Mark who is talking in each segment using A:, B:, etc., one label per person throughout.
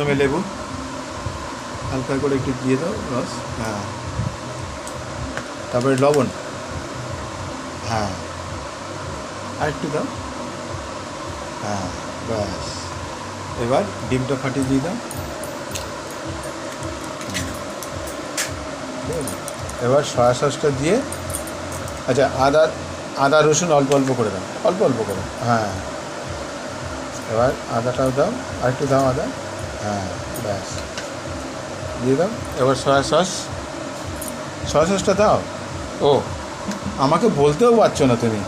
A: প্রথমে লেবু। হালকা করে একটু দিয়ে দাও, রস। হ্যাঁ। তারপরে লবণ। হ্যাঁ। আর একটু দাও। হ্যাঁ ব্যাস। এবার ডিমটা ফাটিয়ে দিয়ে দাও। আছে? এবার সয়া সসটা দিয়ে আচ্ছা আদা আদা, রসুন অল্প অল্প করে দাও। অল্প অল্প করে। হ্যাঁ। এবার আদাটাও দাও। আর একটু দাও আদা। হ্যাঁ ব্যাস। দিয়ে দাও। এবার সয়া সস সয়া সসটা দাও। ও। আমাকে বলতেও পারছ না তুমি।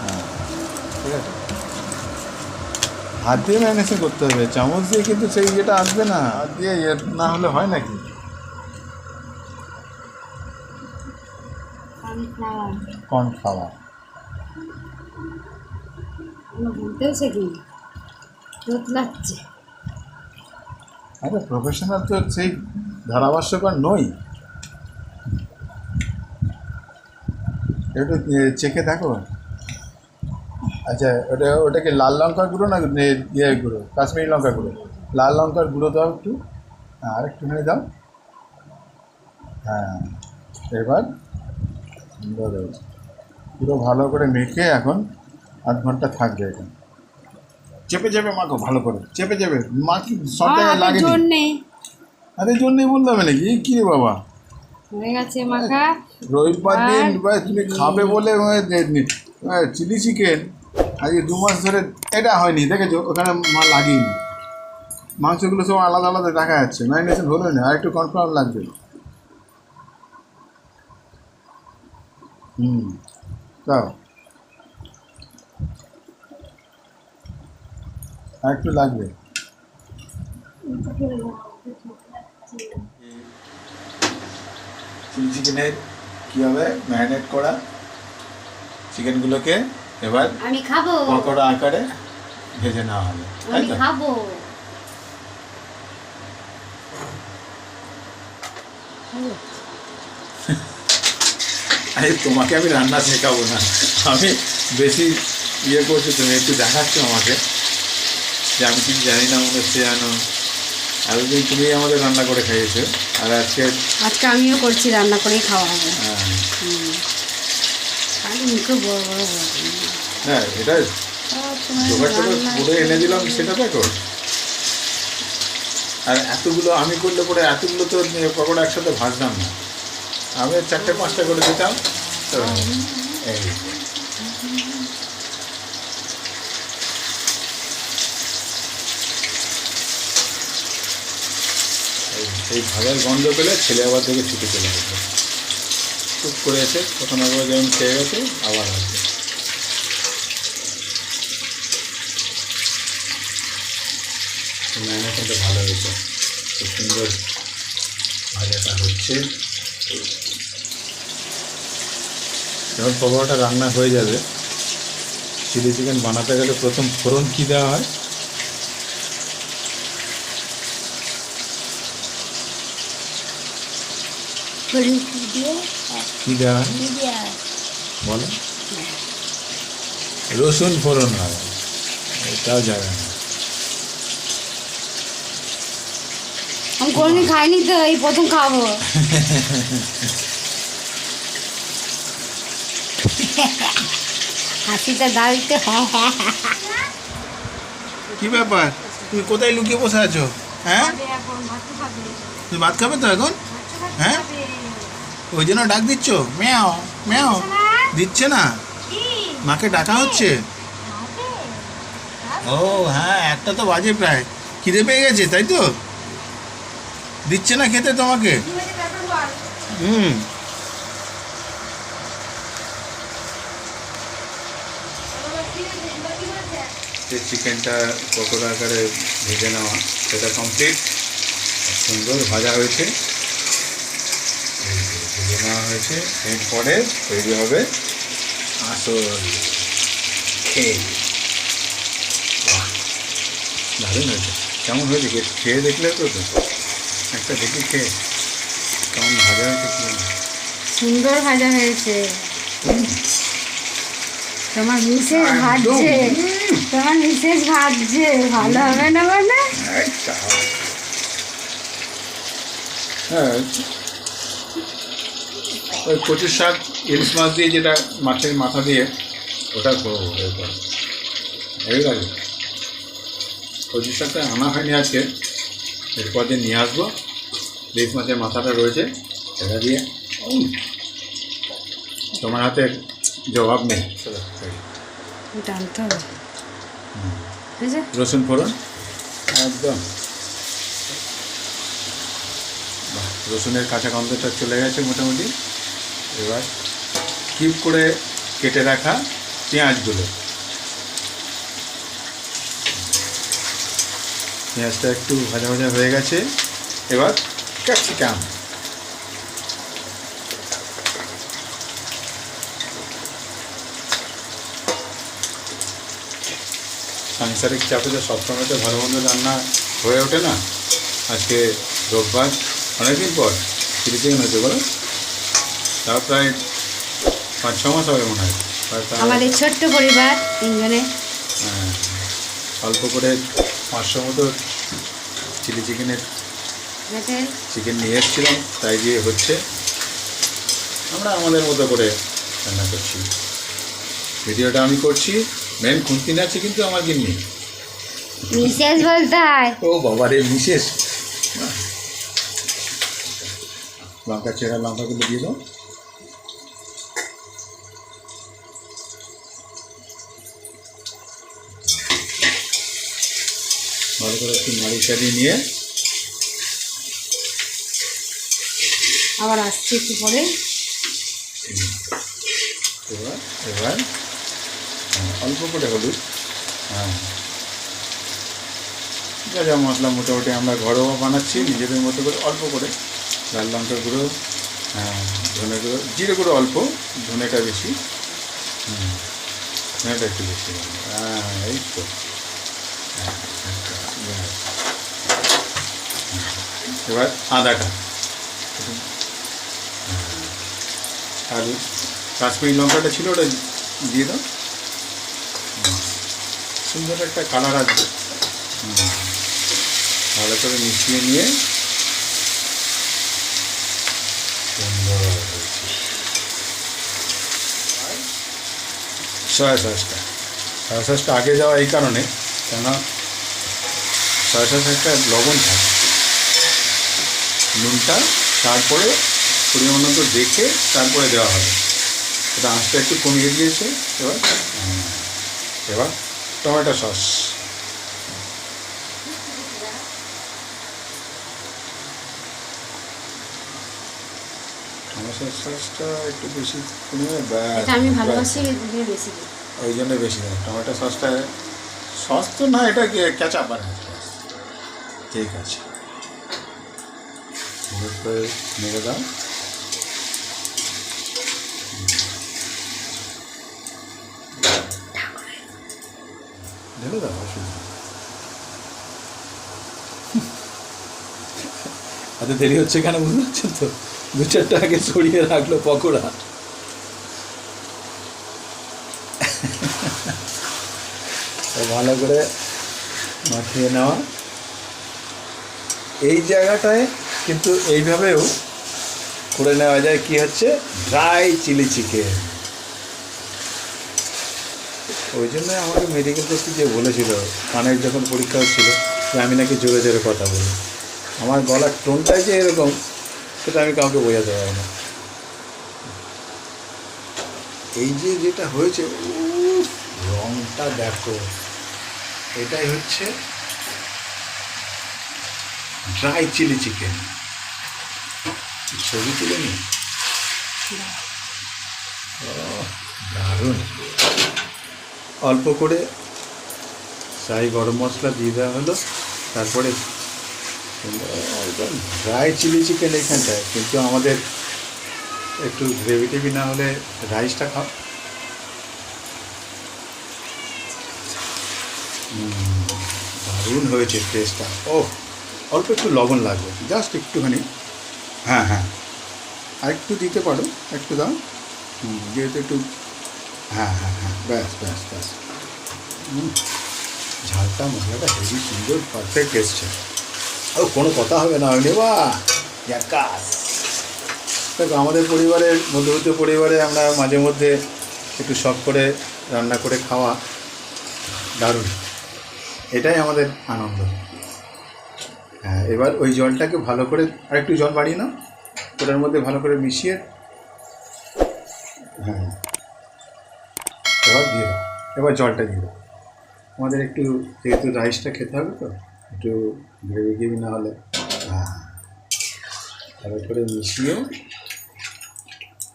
A: হ্যাঁ, ঠিক আছে। হাত দিয়ে ম্যানেজে করতে হবে। চামচ দিয়ে কিন্তু সেই ইয়েটা আসবে না। হাত দিয়ে ইয়ে না হলে হয় নাকি? কর্নফ্লাওয়ার
B: বলতেও শিখি রোদ লাগছে।
A: আরে প্রফেশনাল তো সেই ধারাভাষ্যকর নই। একটু চেখে দেখো। আচ্ছা ওটা ওটাকে লাল লঙ্কার গুঁড়ো না ইয়ে গুঁড়ো কাশ্মীরি লঙ্কার গুঁড়ো? লাল লঙ্কার গুঁড়ো দাও একটু। হ্যাঁ, আর একটুখানি দাও। হ্যাঁ এবার সুন্দর পুরো ভালো করে মেখে এখন আধ ঘণ্টা থাকবে এখন। চেপে চেপে মাখো ভালো করে। চেপে চেপে মাখি সব জায়গায়
B: হাতে
A: লাগে
B: জোর নেই।
A: আরে জন্যই বলতে হবে নাকি? কী রে বাবা?
B: হয়ে গেছে মাখা।
A: রবিবার দিন তুমি খাবে বলে চিলি চিকেন আজকে দু মাস ধরে এটা হয়নি দেখেছ? ওখানে মা লাগিয়েনি মাংসগুলো সব আলাদা আলাদা দেখা যাচ্ছে ম্যারিনেশন হলো না আর একটু কনফার্ম লাগবে। হুম তাও একটু লাগবে। চিলি চিকেনের কীভাবে ম্যারিনেট করা চিকেনগুলোকে এবার
B: আমি খাব।
A: পকোড়া আকারে ভেজে নেওয়া হবে। তাই তো?
B: খাব।
A: আরে তোমাকে আমি রান্না শেখাবো না। আমি বেশি ইয়ে করছি তুমি একটু দেখাচ্ছ আমাকে। যে আমি কিছু জানি না মনে হচ্ছে জানো এতদিন তুমি আমাদের রান্না করে খাইয়েছো। আর আজকে
B: আজকে আমিও করছি রান্না করেই খাওয়া হবে।
A: এটা টোগাড় করে এনে দিলাম সেটা দেখো। আর এতগুলো আমি করলে পরে এতগুলো তো পকোড়া একসাথে ভাজলাম না। আমি চারটে পাঁচটা করে দিতাম। তো এই। এই- ভাজার গন্ধ পেলে ছেলে আবার থেকে ছুটে চলে গেছে খুব করে এসে প্রথম একবার যেমন খেয়ে গেছে, আবার আসবে ম্যারিনেশনটা ভালো হয়েছে। খুব সুন্দর ভাজাটা হচ্ছে। যখন পকোড়াটা রান্না হয়ে যাবে, চিলি চিকেন বানাতে গেলে প্রথম ফোড়ন কী দেওয়া হয়?
B: দিয়ে?
A: কী দেওয়া হয়? বলো। রসুন ফোড়ন হয়। এটাও যাবে না
B: আমি কোনদিন খাইনি তো এই প্রথম খাব। হাসিটা দাঁড়িতে
A: কি ব্যাপার? তুমি কোথায় লুকিয়ে বসে আছো? হ্যাঁ? তুমি ভাত খাবে তো এখন? হ্যাঁ? ওই জন্য ডাক দিচ্ছ? ম্যাও ম্যাও। দিচ্ছে না। মাকে ডাকা হচ্ছে? ও হ্যাঁ একটা তো বাজে প্রায়। খিদে পেয়ে গেছে তাই তো? দিচ্ছে না খেতে তোমাকে? হুম। যে চিকেনটা পকোড়া আকারে ভেজে নেওয়া। সেটা কমপ্লিট সুন্দর ভাজা হয়েছে। ভেজে নেওয়া হয়েছে। এরপরে তৈরি হবে আসল খেয়ে। দারুণ হয়েছে। কেমন হয়েছে খেয়ে? দেখলে তো তো। একটা দেখি খেয়ে। কেমন ভাজা হয়েছে
B: সুন্দর ভাজা হয়েছে। তোমার মিসেস ভাবছে তোমার মিসেস ভাবছে ভালো হবে না
A: তাও। হ্যাঁ ওই কচুর শাক ইলিশ মাছ দিয়ে যেটা মাছের মাথা দিয়ে ওটা করব এরপর। এই লাগে কচুর শাকটা আনা হয়নি আজকে। এরপর দিয়ে নিয়ে আসব ইলিশ মাছের মাথাটা রয়েছে সেটা দিয়ে তোমার হাতে জবাব নেই। রসুন ফোড়ন? একদম। বাহ, রসুনের কাঁচা গন্ধটা চলে গেছে মোটামুটি। এবার কিউব করে কেটে রাখা পেঁয়াজগুলো। পেঁয়াজটা একটু ভাজা ভাজা হয়ে গেছে। এবার ক্যাপসিকাম সাংসারিক চাপে তো সবসময় তো ভালো মন্দ রান্না হয়ে ওঠে না। আজকে রোববার, অনেকদিন পর চিকেন হয়েছে বলো তাও প্রায় পাঁচ ছ মাস হবে মনে হয়।
B: আমাদের ছোট্ট পরিবার তিনজনে।
A: হ্যাঁ, অল্প করে পাঁচশো মতো চিলি চিকেনের চিকেন নিয়ে এসেছিলাম তাই দিয়ে হচ্ছে। আমরা আমাদের মতো করে রান্না করছি। ভিডিওটা আমি করছি মেন খুন্তি আছে কিন্তু আমার গিন্নি।
B: মিসেস বলতে হয়।
A: ও বাবা রে বিশেষ লঙ্কা চেরা লঙ্কাগুলো দিয়ে দাও ভালো করে নাড়ি নিয়ে।
B: আবার আসছে একটু পরে।
A: এবার এবার হ্যাঁ, অল্প করে হলুদ। হ্যাঁ। যা যা মশলা মোটামুটি আমরা ঘরোয়া বানাচ্ছি নিজেদের মতো করে অল্প করে। লাল লঙ্কা গুঁড়ো হ্যাঁ ধনে গুঁড়ো জিরে গুঁড়ো অল্প ধনেটা বেশি। হুম ধনেটা একটু বেশি। হ্যাঁ এই তো। হ্যাঁ, একটা, ব্যাস। হ্যাঁ, এবার আদাটা আর কাশ্মীরি লঙ্কাটা ছিল ওটা দিয়ে দাও। সুন্দর একটা কালার আসবে। ভালো করে মিশিয়ে নিয়ে সয়া সসটা। সয়া সসটা আগে যাওয়া এই কারণে, কেননা সয়া সস একটা লবণ থাকে। নুনটা তারপরে পরিমাণ মতো দেখে তারপরে দেওয়া হবে। এটা আঁচটা একটু কমিয়ে দিয়েছে। এবার এবার টমেটো সস। টমেটো সসটা একটু বেশি কমিয়ে ব্যাস,
B: আমি ভালোবাসি বেশি
A: ওই জন্য বেশি দেয়। টমেটো সসটা সস তো না এটা ক্যাচা পারে ঠিক আছে। হলুদ করে নেড়ে দাও। ঢেলে দাও, অসুবিধা এত দেরি হচ্ছে কেন তো? দু চারটা আগে ছড়িয়ে রাখল পকোড়া। ভালো করে মাখিয়ে নেওয়া। এই জায়গাটায় কিন্তু এইভাবেও করে নেওয়া যায় কি হচ্ছে? ড্রাই চিলি চিকেন ওই জন্য আমাকে মেডিকেল করতে যে বলেছিল কানের যখন পরীক্ষা হচ্ছিল আমি নাকি জোরে জোরে কথা বলি। আমার গলার টোনটাই যে এরকম, সেটা আমি কাউকে বোঝাতে পারব না। এই যে যেটা হয়েছে রংটা দেখো। এটাই হচ্ছে ড্রাই চিলি চিকেন ছবি তুলে নি? দারুণ। অল্প করে চাই গরম মশলা দিয়ে দেওয়া হলো। তারপরে ড্রাই চিলি চিকেন এখানটায়, কিন্তু আমাদের একটু গ্রেভি টেভি না হলে রাইসটা খাও। দারুণ হয়েছে টেস্টটা ও অল্প একটু লবণ লাগবে জাস্ট একটুখানি। হ্যাঁ হ্যাঁ। আর একটু দিতে পারো একটু দাও। যেহেতু একটু হ্যাঁ হ্যাঁ হ্যাঁ। ব্যাস ব্যাস ব্যাস। ঝালটা মশলাটা হেভি সুন্দর পারফেক্ট এসছে। ও কোনো কথা হবে না হয়নি বা ইয়াকাস। দেখো আমাদের পরিবারের মধ্যবিত্ত পরিবারে আমরা মাঝে মধ্যে একটু শখ করে রান্না করে খাওয়া দারুণ। এটাই আমাদের আনন্দ। হ্যাঁ এবার ওই জলটাকে ভালো করে আরেকটু জল বাড়িয়ে নাও। ওটার মধ্যে ভালো করে মিশিয়ে হ্যাঁ এবার দিয়ে দাও। এবার জলটা দিয়ে দাও। আমাদের একটু যেহেতু রাইসটা খেতে হবে তো, একটু গ্রেভি গ্রেভি না হলে। হ্যাঁ ভালো করে মিশিয়ে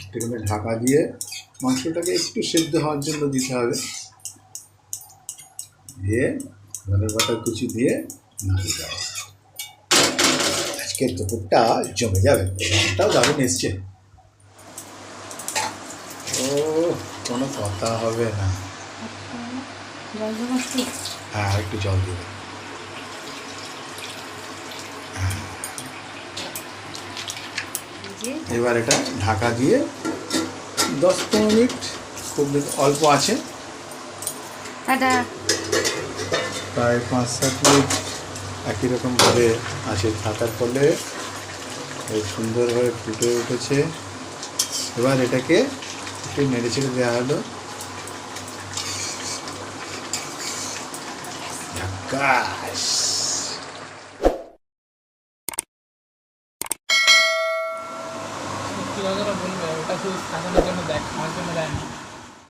A: একটুখানি ঢাকা দিয়ে মাংসটাকে একটু সেদ্ধ হওয়ার জন্য দিতে হবে। দিয়ে ধনে পাতা কুচি দিয়ে নামিয়ে দেওয়া আজকের দুপুরটা জমে যাবে। রঙটাও দারুণ এসছে। ও কোনো কথা হবে না? হ্যাঁ একটু জল দেবে
B: এই
A: এবার এটা ঢাকা দিয়ে দশ পনেরো মিনিট খুব অল্প আছে। প্রায় পাঁচ সাত মিনিট একই রকমভাবে আছে থাকার ফলে সুন্দরভাবে ফুটে উঠেছে। এবার এটাকে একটু নেড়ে চেড়ে দেওয়া হলো।
C: ওটা শুধু দেয় আমার জন্য